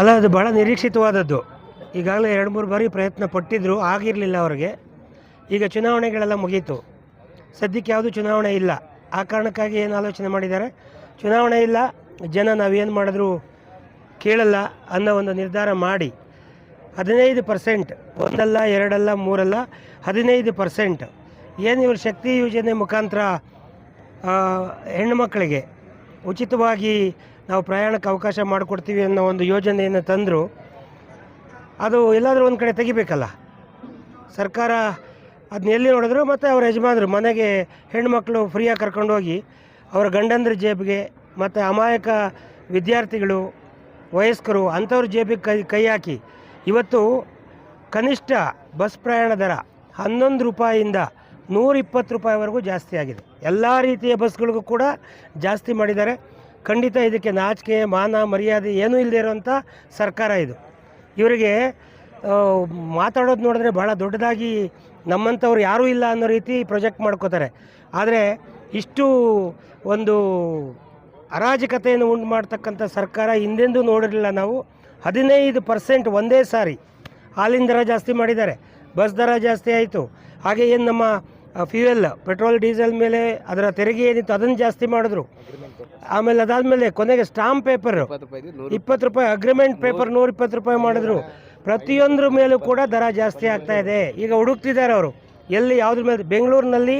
ಅಲ್ಲ, ಅದು ಭಾಳ ನಿರೀಕ್ಷಿತವಾದದ್ದು. ಈಗಾಗಲೇ ಎರಡು, ಮೂರು ಬಾರಿ ಪ್ರಯತ್ನ ಪಟ್ಟಿದ್ರು, ಆಗಿರಲಿಲ್ಲ ಅವ್ರಿಗೆ. ಈಗ ಚುನಾವಣೆಗಳೆಲ್ಲ ಮುಗೀತು. ಸದ್ಯಕ್ಕೆ ಯಾವುದು ಚುನಾವಣೆ ಇಲ್ಲ. ಆ ಕಾರಣಕ್ಕಾಗಿ ಏನು ಆಲೋಚನೆ ಮಾಡಿದ್ದಾರೆ? ಚುನಾವಣೆ ಇಲ್ಲ. ಜನ ನಾವೇನು ಮಾಡಿದ್ರು ಕೇಳಲ್ಲ ಅನ್ನೋ ಒಂದು ನಿರ್ಧಾರ ಮಾಡಿ. ಹದಿನೈದು ಪರ್ಸೆಂಟ್, ಒಂದಲ್ಲ, ಎರಡಲ್ಲ, ಮೂರಲ್ಲ, ಹದಿನೈದು ಪರ್ಸೆಂಟ್. ಏನು ಇವರು ಶಕ್ತಿ ಯೋಜನೆ ಮುಖಾಂತರ ಹೆಣ್ಣುಮಕ್ಕಳಿಗೆ ಉಚಿತವಾಗಿ ನಾವು ಪ್ರಯಾಣಕ್ಕೆ ಅವಕಾಶ ಮಾಡಿಕೊಡ್ತೀವಿ ಅನ್ನೋ ಒಂದು ಯೋಜನೆಯನ್ನು ತಂದರು. ಅದು ಎಲ್ಲಾದರೂ ಒಂದು ಕಡೆ ತೆಗಿಬೇಕಲ್ಲ. ಸರ್ಕಾರ ಅದನ್ನ ಎಲ್ಲಿ ನೋಡಿದ್ರು ಮತ್ತು ಅವ್ರ ಯಜಮಾನರು ಮನೆಗೆ ಹೆಣ್ಮಕ್ಳು ಫ್ರೀಯಾಗಿ ಕರ್ಕೊಂಡೋಗಿ ಅವರ ಗಂಡಂದ್ರ ಜೇಬಿಗೆ ಮತ್ತು ಅಮಾಯಕ ವಿದ್ಯಾರ್ಥಿಗಳು, ವಯಸ್ಕರು ಅಂಥವ್ರ ಜೇಬಿಗೆ ಕೈ ಕೈ ಹಾಕಿ ಇವತ್ತು ಕನಿಷ್ಠ ಬಸ್ ಪ್ರಯಾಣ ದರ ಹನ್ನೊಂದು ರೂಪಾಯಿಯಿಂದ ನೂರಿಪ್ಪತ್ತು ರೂಪಾಯಿವರೆಗೂ ಜಾಸ್ತಿ ಆಗಿದೆ. ಎಲ್ಲ ರೀತಿಯ ಬಸ್ಗಳಿಗೂ ಕೂಡ ಜಾಸ್ತಿ ಮಾಡಿದ್ದಾರೆ. ಖಂಡಿತ ಇದಕ್ಕೆ ನಾಚಿಕೆ, ಮಾನ, ಮರ್ಯಾದೆ ಏನೂ ಇಲ್ಲದೆ ಇರೋಂಥ ಸರ್ಕಾರ ಇದು. ಇವರಿಗೆ ಮಾತಾಡೋದು ನೋಡಿದ್ರೆ ಭಾಳ ದೊಡ್ಡದಾಗಿ ನಮ್ಮಂಥವ್ರು ಯಾರೂ ಇಲ್ಲ ಅನ್ನೋ ರೀತಿ ಪ್ರೊಜೆಕ್ಟ್ ಮಾಡ್ಕೋತಾರೆ. ಆದರೆ ಇಷ್ಟು ಒಂದು ಅರಾಜಕತೆಯನ್ನು ಉಂಟು ಮಾಡ್ತಕ್ಕಂಥ ಸರ್ಕಾರ ಹಿಂದೆಂದೂ ನೋಡಿರಲಿಲ್ಲ ನಾವು. ಹದಿನೈದು ಪರ್ಸೆಂಟ್ ಒಂದೇ ಸಾರಿ ಹಾಲಿನ ದರ ಜಾಸ್ತಿ ಮಾಡಿದ್ದಾರೆ. ಬಸ್ ದರ ಜಾಸ್ತಿ ಆಯಿತು. ಹಾಗೆ ಏನು ನಮ್ಮ ಫ್ಯೂಯಲ್ ಪೆಟ್ರೋಲ್ ಡೀಸೆಲ್ ಮೇಲೆ ಅದರ ತೆರಿಗೆ ಏನಿತ್ತು ಅದನ್ನು ಜಾಸ್ತಿ ಮಾಡಿದ್ರು. ಆಮೇಲೆ ಅದಾದಮೇಲೆ ಕೊನೆಗೆ ಸ್ಟಾಂಪ್ ಪೇಪರ್ ಇಪ್ಪತ್ತು ರೂಪಾಯಿ ಅಗ್ರಿಮೆಂಟ್ ಪೇಪರ್ ನೂರ ಇಪ್ಪತ್ತು ರೂಪಾಯಿ ಮಾಡಿದ್ರು. ಪ್ರತಿಯೊಂದ್ರ ಮೇಲೂ ಕೂಡ ದರ ಜಾಸ್ತಿ ಆಗ್ತಾ ಇದೆ. ಈಗ ಹುಡುಕ್ತಿದ್ದಾರೆ ಅವರು. ಎಲ್ಲಿ ಯಾವುದ್ರ ಮೇಲೆ ಬೆಂಗಳೂರಿನಲ್ಲಿ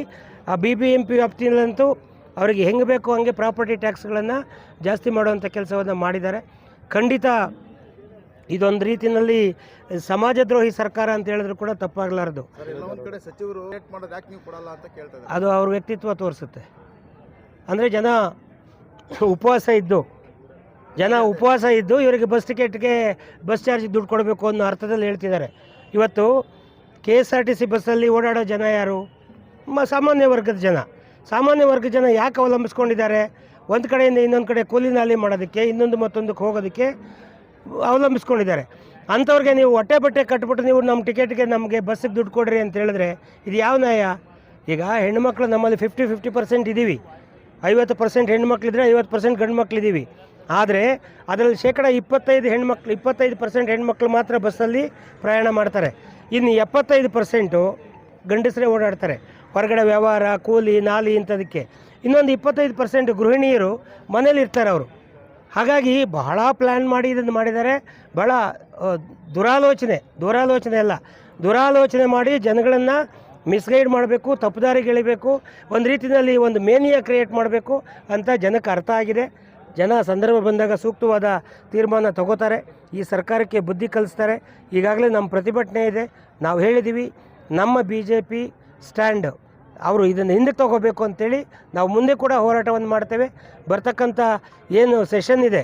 ಆ ಬಿ ಬಿ ಎಂ ಪಿ ವ್ಯಾಪ್ತಿಯಲ್ಲಂತೂ ಅವರಿಗೆ ಹೆಂಗೆ ಬೇಕು ಹಂಗೆ ಪ್ರಾಪರ್ಟಿ ಟ್ಯಾಕ್ಸ್ಗಳನ್ನು ಜಾಸ್ತಿ ಮಾಡುವಂಥ ಕೆಲಸವನ್ನು ಮಾಡಿದ್ದಾರೆ. ಖಂಡಿತ ಇದೊಂದು ರೀತಿಯಲ್ಲಿ ಸಮಾಜದ್ರೋಹಿ ಸರ್ಕಾರ ಅಂತ ಹೇಳಿದ್ರು ಕೂಡ ತಪ್ಪಾಗಲಾರದು. ಅದು ಅವ್ರ ವ್ಯಕ್ತಿತ್ವ ತೋರಿಸುತ್ತೆ. ಅಂದರೆ ಜನ ಉಪವಾಸ ಇದ್ದು ಜನ ಉಪವಾಸ ಇದ್ದು ಇವರಿಗೆ ಬಸ್ ಟಿಕೆಟ್ಗೆ ಬಸ್ ಚಾರ್ಜ್ ದುಡ್ಡು ಕೊಡಬೇಕು ಅನ್ನೋ ಅರ್ಥದಲ್ಲಿ ಹೇಳ್ತಿದ್ದಾರೆ. ಇವತ್ತು K S R T C ಬಸ್ಸಲ್ಲಿ ಓಡಾಡೋ ಜನ ಯಾರು? ಮ ಸಾಮಾನ್ಯ ವರ್ಗದ ಜನ. ಸಾಮಾನ್ಯ ವರ್ಗದ ಜನ ಯಾಕೆ ಅವಲಂಬಿಸ್ಕೊಂಡಿದ್ದಾರೆ? ಒಂದು ಕಡೆಯಿಂದ ಇನ್ನೊಂದು ಕಡೆ ಕೂಲಿ ನಾಲಿ ಮಾಡೋದಕ್ಕೆ ಇನ್ನೊಂದು ಮತ್ತೊಂದಕ್ಕೆ ಹೋಗೋದಕ್ಕೆ ಅವಲಂಬಿಸ್ಕೊಂಡಿದ್ದಾರೆ. ಅಂಥವ್ರಿಗೆ ನೀವು ಹೊಟ್ಟೆ ಬಟ್ಟೆ ಕಟ್ಬಿಟ್ಟು ನೀವು ನಮ್ಮ ಟಿಕೆಟ್ಗೆ ನಮಗೆ ಬಸ್ಸಿಗೆ ದುಡ್ಡು ಕೊಡ್ರಿ ಅಂತ ಹೇಳಿದ್ರೆ ಇದು ಯಾವ ನ್ಯಾಯ? ಈಗ ಹೆಣ್ಮಕ್ಳು ನಮ್ಮಲ್ಲಿ ಫಿಫ್ಟಿ ಫಿಫ್ಟಿ ಪರ್ಸೆಂಟ್ ಇದ್ದೀವಿ ಐವತ್ತು ಪರ್ಸೆಂಟ್ ಹೆಣ್ಮಕ್ಳಿದ್ರೆ ಐವತ್ತು ಪರ್ಸೆಂಟ್ ಗಂಡು ಮಕ್ಳಿದ್ದೀವಿ ಆದರೆ ಅದರಲ್ಲಿ ಶೇಕಡ ಇಪ್ಪತ್ತೈದು ಹೆಣ್ಮಕ್ಳು, ಇಪ್ಪತ್ತೈದು ಪರ್ಸೆಂಟ್ ಹೆಣ್ಮಕ್ಳು ಮಾತ್ರ ಬಸ್ಸಲ್ಲಿ ಪ್ರಯಾಣ ಮಾಡ್ತಾರೆ. ಇನ್ನು ಎಪ್ಪತ್ತೈದು ಪರ್ಸೆಂಟು ಗಂಡಸರೇ ಓಡಾಡ್ತಾರೆ. ಹೊರಗಡೆ ವ್ಯವಹಾರ, ಕೂಲಿ, ನಾಲಿ ಇಂಥದಕ್ಕೆ. ಇನ್ನೊಂದು ಇಪ್ಪತ್ತೈದು ಪರ್ಸೆಂಟ್ ಗೃಹಿಣಿಯರು ಮನೇಲಿ ಇರ್ತಾರೆ ಅವರು. ಹಾಗಾಗಿ ಬಹಳ ಪ್ಲ್ಯಾನ್ ಮಾಡಿ ಇದನ್ನು ಮಾಡಿದ್ದಾರೆ. ಭಾಳ ದುರಾಲೋಚನೆ ದುರಾಲೋಚನೆ ಅಲ್ಲ. ದುರಾಲೋಚನೆ ಮಾಡಿ ಜನಗಳನ್ನು ಮಿಸ್ಗೈಡ್ ಮಾಡಬೇಕು ತಪ್ಪುದಾರಿಗೆಳಿಬೇಕು ಒಂದು ರೀತಿಯಲ್ಲಿ ಒಂದು ಮೇನಿಯ ಕ್ರಿಯೇಟ್ ಮಾಡಬೇಕು ಅಂತ ಜನಕ್ಕೆ ಅರ್ಥ ಆಗಿದೆ. ಜನ ಸಂದರ್ಭ ಬಂದಾಗ ಸೂಕ್ತವಾದ ತೀರ್ಮಾನ ತಗೋತಾರೆ. ಈ ಸರ್ಕಾರಕ್ಕೆ ಬುದ್ಧಿ ಕಲಿಸ್ತಾರೆ. ಈಗಾಗಲೇ ನಮ್ಮ ಪ್ರತಿಭಟನೆ ಇದೆ. ನಾವು ಹೇಳಿದ್ದೀವಿ ನಮ್ಮ ಬಿ ಜೆ ಪಿ ಸ್ಟ್ಯಾಂಡ್ ಅವರು ಇದನ್ನು ಹಿಂದೆ ತಗೋಬೇಕು ಅಂತೇಳಿ ನಾವು ಮುಂದೆ ಕೂಡ ಹೋರಾಟವನ್ನು ಮಾಡ್ತೇವೆ. ಬರ್ತಕ್ಕಂಥ ಏನು ಸೆಷನ್ ಇದೆ,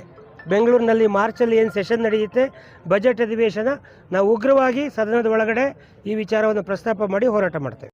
ಬೆಂಗಳೂರಿನಲ್ಲಿ ಮಾರ್ಚಲ್ಲಿ ಏನು ಸೆಷನ್ ನಡೆಯುತ್ತೆ, ಬಜೆಟ್ ಅಧಿವೇಶನ ನಾವು ಉಗ್ರವಾಗಿ ಸದನದ ಒಳಗಡೆ ಈ ವಿಚಾರವನ್ನು ಪ್ರಸ್ತಾಪ ಮಾಡಿ ಹೋರಾಟ ಮಾಡ್ತೇವೆ.